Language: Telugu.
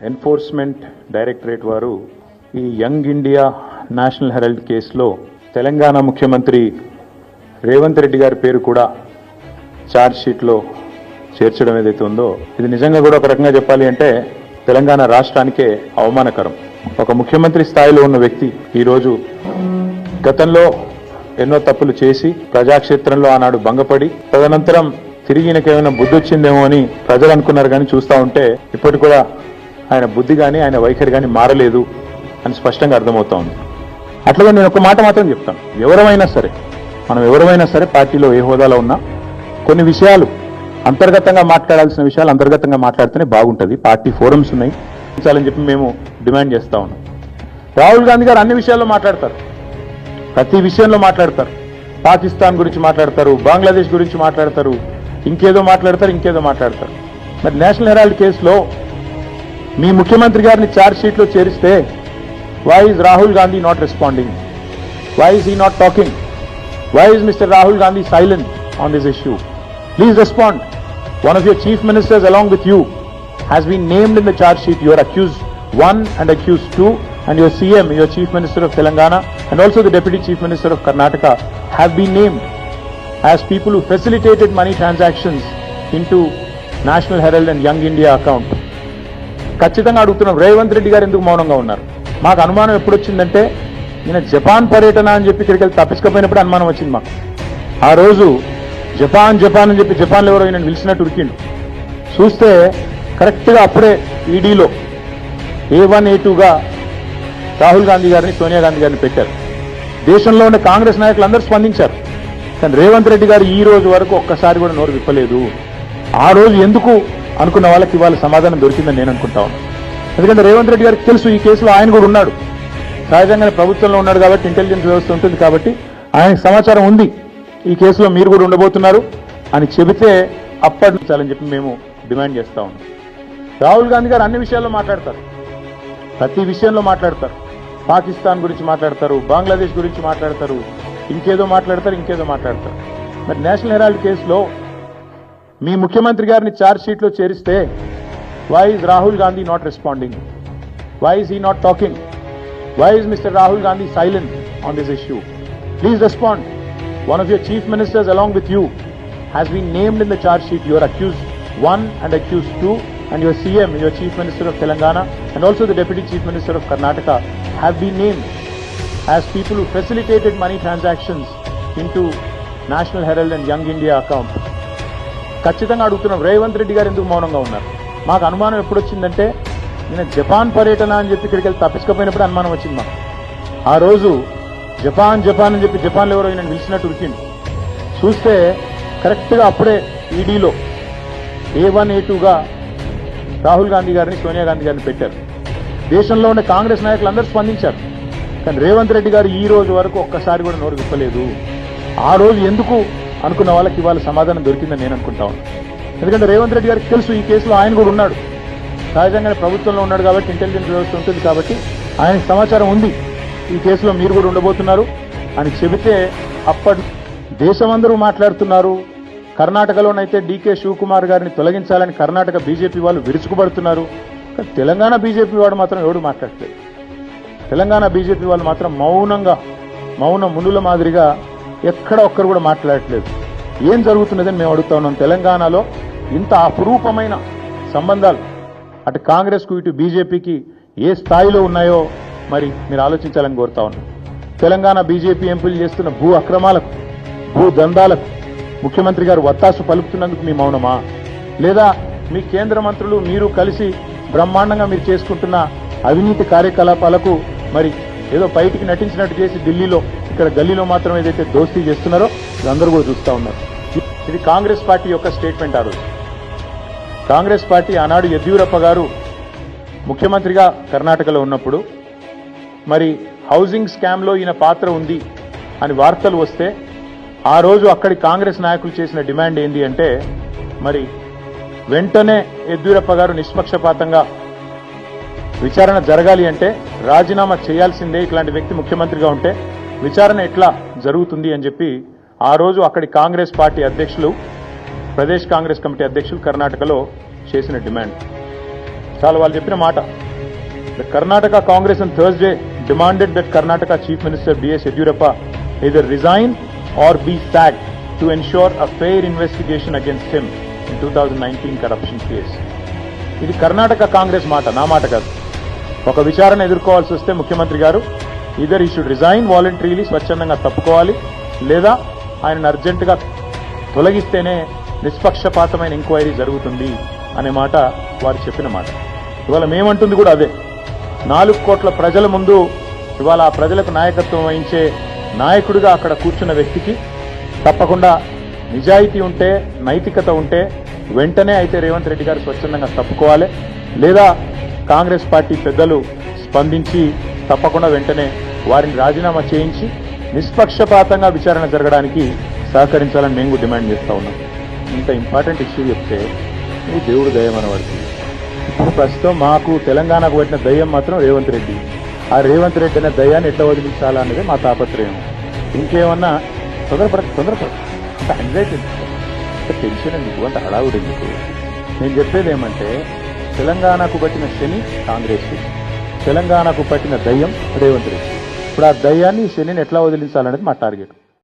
ఎన్ఫోర్స్మెంట్ డైరెక్టరేట్ వారు ఈ యంగ్ ఇండియా నేషనల్ హెరాల్డ్ కేసులో తెలంగాణ ముఖ్యమంత్రి రేవంత్ రెడ్డి గారి పేరు కూడా ఛార్జ్ షీట్లో చేర్చడం ఏదైతే ఉందో ఇది నిజంగా కూడా ఒక రకంగా చెప్పాలి అంటే తెలంగాణ రాష్ట్రానికే అవమానకరం. ఒక ముఖ్యమంత్రి స్థాయిలో ఉన్న వ్యక్తి ఈరోజు గతంలో ఎన్నో తప్పులు చేసి ప్రజాక్షేత్రంలో ఆనాడు భంగపడి తదనంతరం తిరిగి ఈయనకేమైనా బుద్ధి వచ్చిందేమో అని ప్రజలు అనుకున్నారు కానీ చూస్తూ ఉంటే ఇప్పటి కూడా ఆయన బుద్ధి కానీ ఆయన వైఖరి కానీ మారలేదు అని స్పష్టంగా అర్థమవుతా ఉంది. అట్లాగే నేను ఒక మాట మాత్రం చెప్తాను. ఎవరమైనా సరే మనం ఎవరమైనా సరే పార్టీలో ఏ హోదాలో ఉన్నా కొన్ని విషయాలు అంతర్గతంగా మాట్లాడాల్సిన విషయాలు అంతర్గతంగా మాట్లాడితేనే బాగుంటుంది. పార్టీ ఫోరమ్స్ ఉన్నాయి. చాలని చెప్పి మేము డిమాండ్ చేస్తా ఉన్నాం. రాహుల్ గాంధీ గారు అన్ని విషయాల్లో మాట్లాడతారు. ప్రతి విషయంలో మాట్లాడతారు. పాకిస్తాన్ గురించి మాట్లాడతారు బంగ్లాదేశ్ గురించి మాట్లాడతారు ఇంకేదో మాట్లాడతారు ఇంకేదో మాట్లాడతారు. మరి నేషనల్ హెరాల్డ్ కేసులో మీ ముఖ్యమంత్రి గారిని ఛార్జ్ షీట్లో చేరిస్తే why is Rahul Gandhi not responding why is he not talking why is mister Rahul Gandhi silent on this issue please respond one of your chief ministers along with you has been named in the charge sheet. You are accused one and accused two, and your CM, your Chief Minister of Telangana, and also the Deputy Chief Minister of Karnataka have been named as people who facilitated money transactions into National Herald and Young India account. ఖచ్చితంగా అడుగుతున్నాం. రేవంత్ రెడ్డి గారు ఎందుకు మౌనంగా ఉన్నారు? మాకు అనుమానం ఎప్పుడు వచ్చిందంటే ఈయన జపాన్ పర్యటన అని చెప్పి ఇక్కడికి వెళ్ళి తప్పించకపోయినప్పుడు అనుమానం వచ్చింది మాకు. ఆ రోజు జపాన్ జపాన్ అని చెప్పి జపాన్లో ఎవరో ఈయన పిలిచినట్టు ఉరికిండు. చూస్తే కరెక్ట్గా అప్పుడే ఈడీలో ఏ వన్ ఏ టూగా రాహుల్ గాంధీ గారిని సోనియా గాంధీ గారిని పెట్టారు. దేశంలో ఉన్న కాంగ్రెస్ నాయకులు అందరూ స్పందించారు. కానీ రేవంత్ రెడ్డి గారు ఈ రోజు వరకు ఒక్కసారి కూడా నోరు విప్పలేదు. ఆ రోజు ఎందుకు అనుకున్న వాళ్ళకి ఇవాళ సమాధానం దొరికిందని నేను అనుకుంటా ఉన్నాను ఎందుకంటే రేవంత్ రెడ్డి గారికి తెలుసు ఈ కేసులో ఆయన కూడా ఉన్నాడు. సహజంగానే ప్రభుత్వంలో ఉన్నాడు కాబట్టి ఇంటెలిజెన్స్ వ్యవస్థ ఉంటుంది కాబట్టి ఆయనకు సమాచారం ఉంది. ఈ కేసులో మీరు కూడా ఉండబోతున్నారు అని చెబితే అప్పటి నుంచి చాలని చెప్పి మేము డిమాండ్ చేస్తా ఉన్నాం. రాహుల్ గాంధీ గారు అన్ని విషయాల్లో మాట్లాడతారు. ప్రతి విషయంలో మాట్లాడతారు. పాకిస్తాన్ గురించి మాట్లాడతారు బంగ్లాదేశ్ గురించి మాట్లాడతారు ఇంకేదో మాట్లాడతారు ఇంకేదో మాట్లాడతారు. మరి నేషనల్ హెరాల్డ్ కేసులో మీ ముఖ్యమంత్రి గారిని ఛార్జ్ షీట్లో చేరిస్తే why is Rahul Gandhi not responding why is he not talking why is mister Rahul Gandhi silent on this issue please respond one of your chief ministers along with you has been named in the charge sheet. You are accused one and accused two, and your CM, your Chief Minister of Telangana, and also the Deputy Chief Minister of Karnataka have been named as people who facilitated money transactions into National Herald and Young India account. ఖచ్చితంగా అడుగుతున్నాం. రేవంత్ రెడ్డి గారు ఎందుకు మౌనంగా ఉన్నారు? మాకు అనుమానం ఎప్పుడు వచ్చిందంటే నేను జపాన్ పర్యటన అని చెప్పి ఇక్కడికి వెళ్ళి తప్పించకపోయినప్పుడు అనుమానం వచ్చింది మాకు. ఆ రోజు జపాన్ జపాన్ అని చెప్పి జపాన్లో ఎవరో ఈయన పిలిచినట్టు వచ్చింది చూస్తే కరెక్ట్గా అప్పుడే ఈడీలో ఏ వన్ ఏ టూగా రాహుల్ గాంధీ గారిని సోనియా గాంధీ గారిని పెట్టారు. దేశంలో ఉన్న కాంగ్రెస్ నాయకులు అందరూ స్పందించారు. కానీ రేవంత్ రెడ్డి గారు ఈ రోజు వరకు ఒక్కసారి కూడా నోరు విప్పలేదు. ఆ రోజు ఎందుకు అనుకున్న వాళ్ళకి ఇవాళ సమాధానం దొరికిందని నేను అనుకుంటా ఉన్నాను ఎందుకంటే రేవంత్ రెడ్డి గారికి తెలుసు ఈ కేసులో ఆయన కూడా ఉన్నాడు. సహజంగానే ప్రభుత్వంలో ఉన్నాడు కాబట్టి ఇంటెలిజెన్స్ వ్యవస్థ ఉంటుంది కాబట్టి ఆయన సమాచారం ఉంది. ఈ కేసులో మీరు కూడా ఉండబోతున్నారు. అని చెబితే అప్పటి దేశమందరూ మాట్లాడుతున్నారు. కర్ణాటకలోనైతే డీకే శివకుమార్ గారిని తొలగించాలని కర్ణాటక బీజేపీ వాళ్ళు విరుచుకుపడుతున్నారు. తెలంగాణ బీజేపీ వాడు మాత్రం ఎవడు మాట్లాడలేదు తెలంగాణ బీజేపీ వాళ్ళు మాత్రం మౌనంగా మౌన మునుల మాదిరిగా ఎక్కడ ఒక్కరు కూడా మాట్లాడట్లేదు. ఏం జరుగుతున్నదని మేము అడుగుతా ఉన్నాం. తెలంగాణలో ఇంత అపురూపమైన సంబంధాలు అటు కాంగ్రెస్కు ఇటు బీజేపీకి ఏ స్థాయిలో ఉన్నాయో మరి మీరు ఆలోచించాలని కోరుతా ఉన్నాం. తెలంగాణ బీజేపీ ఎంపీలు చేస్తున్న భూ అక్రమాలకు భూ దందాలకు ముఖ్యమంత్రి గారు వత్తాసు పలుకుతున్నందుకు మీ మౌనమా? లేదా మీ కేంద్ర మంత్రులు మీరు కలిసి బ్రహ్మాండంగా మీరు చేసుకుంటున్న అవినీతి కార్యకలాపాలకు మరి ఏదో బయటికి నటించినట్టు చేసి ఢిల్లీలో ఇక్కడ గల్లీలో మాత్రం ఏదైతే దోస్తీ చేస్తున్నారో అందరూ కూడా చూస్తూ ఉన్నారు. ఇది కాంగ్రెస్ పార్టీ యొక్క స్టేట్మెంట్ ఆ రోజు. కాంగ్రెస్ పార్టీ ఆనాడు యద్యూరప్ప గారు ముఖ్యమంత్రిగా కర్ణాటకలో ఉన్నప్పుడు మరి హౌసింగ్ స్కామ్లో ఈయన పాత్ర ఉంది అని వార్తలు వస్తే ఆ రోజు అక్కడి కాంగ్రెస్ నాయకులు చేసిన డిమాండ్ ఏంటి అంటే మరి వెంటనే యద్యూరప్ప గారు నిష్పక్షపాతంగా విచారణ జరగాలి అంటే రాజీనామా చేయాల్సిందే ఇట్లాంటి వ్యక్తి ముఖ్యమంత్రిగా ఉంటే విచారణ ఎట్లా జరుగుతుంది అని చెప్పి ఆ రోజు అక్కడి కాంగ్రెస్ పార్టీ అధ్యక్షులు ప్రదేశ్ కాంగ్రెస్ కమిటీ అధ్యక్షులు కర్ణాటకలో చేసిన డిమాండ్. చాలా వాళ్ళు చెప్పిన మాట. Karnataka Congress and Thursday demanded that Karnataka chief minister BS Yediyurappa either resign or be sacked to ensure a fair investigation against him in two thousand nineteen corruption case ఇది కర్ణాటక కాంగ్రెస్ మాట నా మాట కాదు. ఒక విచారణ ఎదుర్కోవాల్సి వస్తే ముఖ్యమంత్రి గారు ఇదర్ ఈ షుడ్ రిజైన్ వాలంటరీలీ స్వచ్ఛందంగా తప్పుకోవాలి లేదా ఆయనను అర్జెంటుగా తొలగిస్తేనే నిష్పక్షపాతమైన ఎంక్వైరీ జరుగుతుంది అనే మాట వారు చెప్పిన మాట. ఇవాళ మేమంటుంది కూడా అదే. నాలుగు కోట్ల ప్రజల ముందు ఇవాళ ఆ ప్రజలకు నాయకత్వం వహించే నాయకుడిగా అక్కడ కూర్చున్న వ్యక్తికి తప్పకుండా నిజాయితీ ఉంటే నైతికత ఉంటే వెంటనే అయితే రేవంత్ రెడ్డి గారు స్వచ్ఛందంగా తప్పుకోవాలి లేదా కాంగ్రెస్ పార్టీ పెద్దలు స్పందించి తప్పకుండా వెంటనే వారిని రాజీనామా చేయించి నిష్పక్షపాతంగా విచారణ జరగడానికి సహకరించాలని మేము డిమాండ్ చేస్తా ఉన్నాం. ఇంత ఇంపార్టెంట్ ఇష్యూ చెప్తే నువ్వు దేవుడు దయం అనబడుతుంది ఇప్పుడు ప్రస్తుతం మాకు తెలంగాణకు పెట్టిన దయ్యం మాత్రం రేవంత్ రెడ్డి. ఆ రేవంత్ రెడ్డి అనే దయ్యాన్ని ఎట్లా వదిలించాలా అనేది మా తాపత్రయం. ఇంకేమన్నా తొందరపడ తొందరపడ అంత anxiety. అంత టెన్షన్ ఎందుకు? అంత హడావుడు ఎందుకు? నేను చెప్పేది ఏమంటే తెలంగాణకు పట్టిన శని కాంగ్రెస్. తెలంగాణకు పట్టిన దయ్యం రేవంత్ రెడ్డి. ఇప్పుడు ఆ దయ్యాన్ని ఈ శనిని ఎట్లా వదిలించాలనేది మా టార్గెట్.